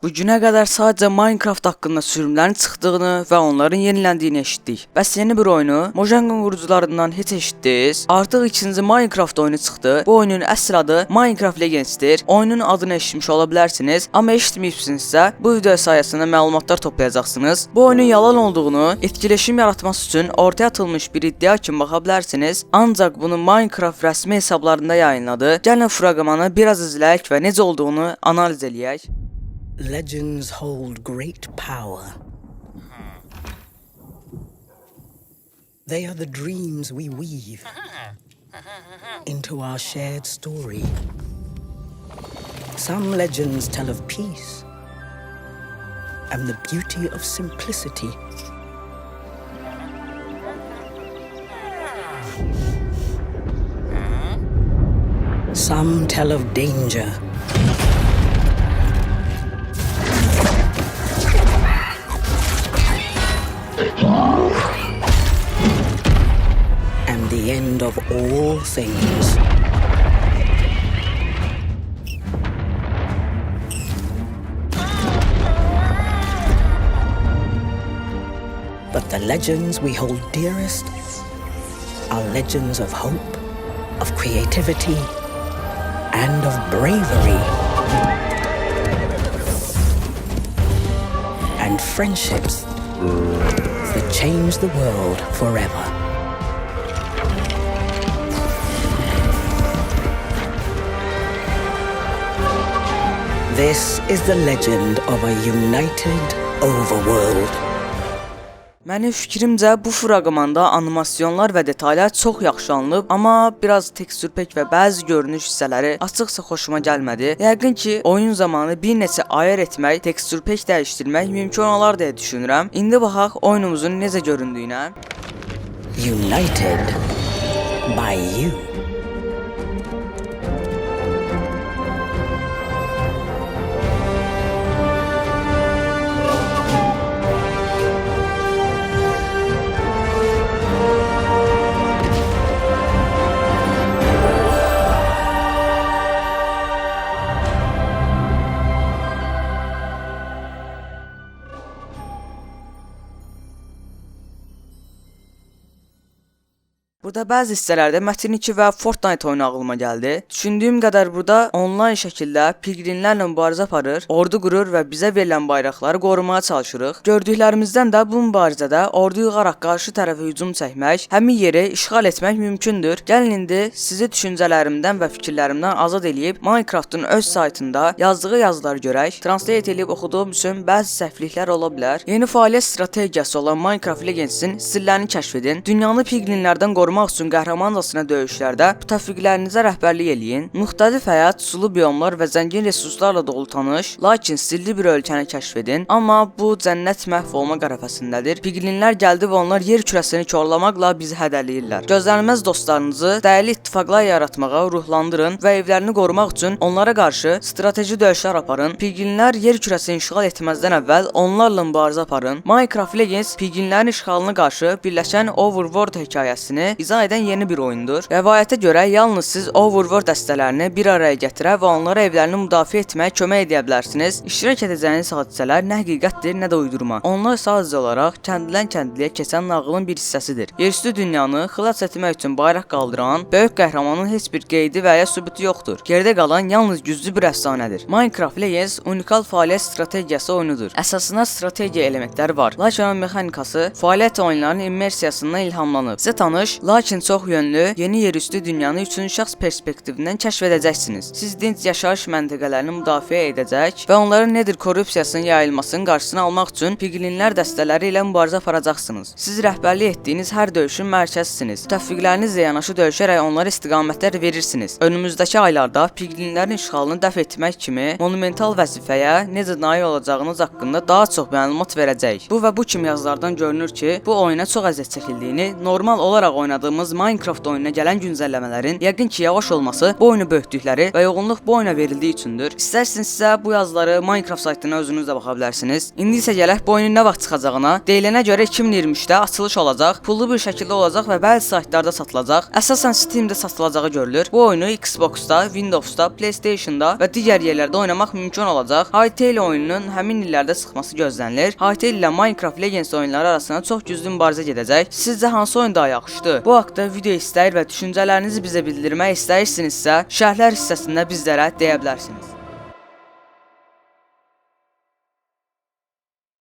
Bu günə qədər sadəcə Minecraft haqqında sürümlərin çıxdığını və onların yeniləndiyini eşitdik. Bəs yeni bir oyunu Mojang qurucularından heç eşitdiniz? Artıq ikinci Minecraft oyunu çıxdı. Bu oyunun əsl adı Minecraft Legends'tir. Oyunun adını eşitmiş ola bilərsiniz, amma eşitməyibsinizsə, bu video sayəsində məlumatlar toplayacaqsınız. Bu oyunun yalan olduğunu, etkileşim yaratması üçün ortaya atılmış bir iddia kimi baxa bilərsiniz. Ancaq bunu Minecraft rəsmi hesablarında yayınladı. Gəlin fraqmanı biraz izləyək və necə olduğunu analiz eləyək. Legends hold great power. They are the dreams we weave into our shared story. Some legends tell of peace and the beauty of simplicity. Some tell of danger of all things. But the legends we hold dearest are legends of hope, of creativity, and of bravery. And friendships that change the world forever. This is the legend of a united overworld. Mənim fikrimcə bu fraqmanda animasyonlar və detallar çox yaxşı alınıb, amma biraz tekstürpək və bəzi görünüş hissələri açıqsa xoşuma gəlmədi. Yəqin ki, oyun zamanı bir neçə ayar etmək, tekstürpək dəyişdirmək mümkün olar deyə düşünürəm. İndi baxaq oyunumuzun necə göründüyünə. United by you. Burada bəzi hissələrdə Metin 2 və Fortnite oyunu ağlıma gəldi. Düşündüyüm qədər burada onlayn şəkildə piqrinlərlə mübarizə aparır, ordu qurur və bizə verilən bayraqları qorumağa çalışırıq. Gördüklərimizdən də bu mübarizədə ordu yığaraq qarşı tərəfə hücum çəkmək, həmin yeri işğal etmək mümkündür. Gəlin indi sizi düşüncələrimdən və fikirlərimdən azad eləyib Minecraftın öz saytında yazdığı yazıları görək. Translate edib oxuduğum üçün bəzi səhvliklər ola bilər. Yeni fəaliyyət strategiyası olan Minecraft Legends'in sirlərini kəşf edin. Dünyanı piqlinlərdən qorumaq üçün qəhrəmancasına döyüşlərdə müttəfiqlərinizə rəhbərlik eləyin. Müxtəlif həyat, sulu biyomlar və zəngin resurslarla dolu tanış, lakin sirli bir ölkəni kəşf edin. Amma bu cənnət məhv olma qərəfəsindədir. Piqlinlər gəldi və onlar yer kürəsini korlamaqla bizi hədələyirlər. Gözlənilməz dostlarınızı dəyərli ittifaqlar yaratmağa ruhlandırın və evlərini qorumaq üçün onlara qarşı strateji döyüşlər aparın. Piqlinlər yer kürəsini işğal etməzdən əvvəl onlarla mübarizə aparın. Minecraft Legends piqlinlərin işğalına qarşı birləşən Overworld hekayəsini izah edən yeni bir oyundur. Rəvayətə görə yalnız siz Overworld dəstələrini bir araya gətirə və onlara evlərini müdafiə etməyə kömək edə bilərsiniz. İştirak edəcəyiniz hadisələr nə həqiqətdir, nə də uydurma. Onlar sadəcə olaraq kəndilən kəndliyə keçən nağılın bir hissəsidir. Yerüstü dünyanı xilas etmək üçün bayraq qaldıran böyük qəhrəmanın heç bir qeydi və ya sübutu yoxdur. Geridə qalan yalnız güclü bir əfsanədir. Minecraft Legends unikal fəaliyyət strategiyası oyunudur. Əsasında strategiya elementləri var, lakin onun mexanikası fəaliyyət oyunlarının immersiyasından ilhamlanıb. Sizə tanış, lakin çox yönlü, yeni yerüstü dünyanı üçüncü şəxs perspektivindən kəşf edəcəksiniz. Siz dinc yaşayış məntəqələrini müdafiə edəcək və onların nedir korrupsiyasının yayılmasının qarşısını almaq üçün piqlinlər dəstələri ilə mübarizə aparacaqsınız. Siz rəhbərlik etdiyiniz hər döyüşün mərkəzisiniz. Müttəfiqlərinizlə yanaşı döyüşərək onlara istiqamətlər verirsiniz. Önümüzdəki aylarda piqlinlərin işğalını dəf etmək kimi monumental vəzifəyə necə nail olacağınız haqqında daha çox məlumat verəcəyik. Bu və bu kimi yazılardan görünür ki, bu oyuna çox əziyyət çəkildiyini, normal olaraq oynadığınız oynadığımız Minecraft oyununa gələn güncəlləmələrin yəqin ki yavaş olması bu oyunu böyütdükləri və yoğunluq bu oyuna verildiyi üçündür. İstərsinizsə bu yazıları Minecraft saytına özünüz də baxa bilərsiniz. İndi isə gələk bu oyunun nə vaxt çıxacağına. Deyilənə görə 2023-də açılış olacaq, pullu bir şəkildə olacaq və bəzi saytlarda satılacaq. Əsasən Steam-də satılacağı görülür. Bu oyunu Xbox-da, Windows-da, PlayStation-da və digər yerlərdə oynamaq mümkün olacaq. Hytale oyununun həmin illərdə çıxması gözlənilir. Hytale ilə Minecraft Legends oyunları arasında çox güclü mübarizə gedəcək. Sizcə hansı oyun daha yaxşıdır? Bu haqqda video istəyir və düşüncələrinizi bizə bildirmək istəyirsinizsə, şərhlər hissəsində bizlərə deyə bilərsiniz.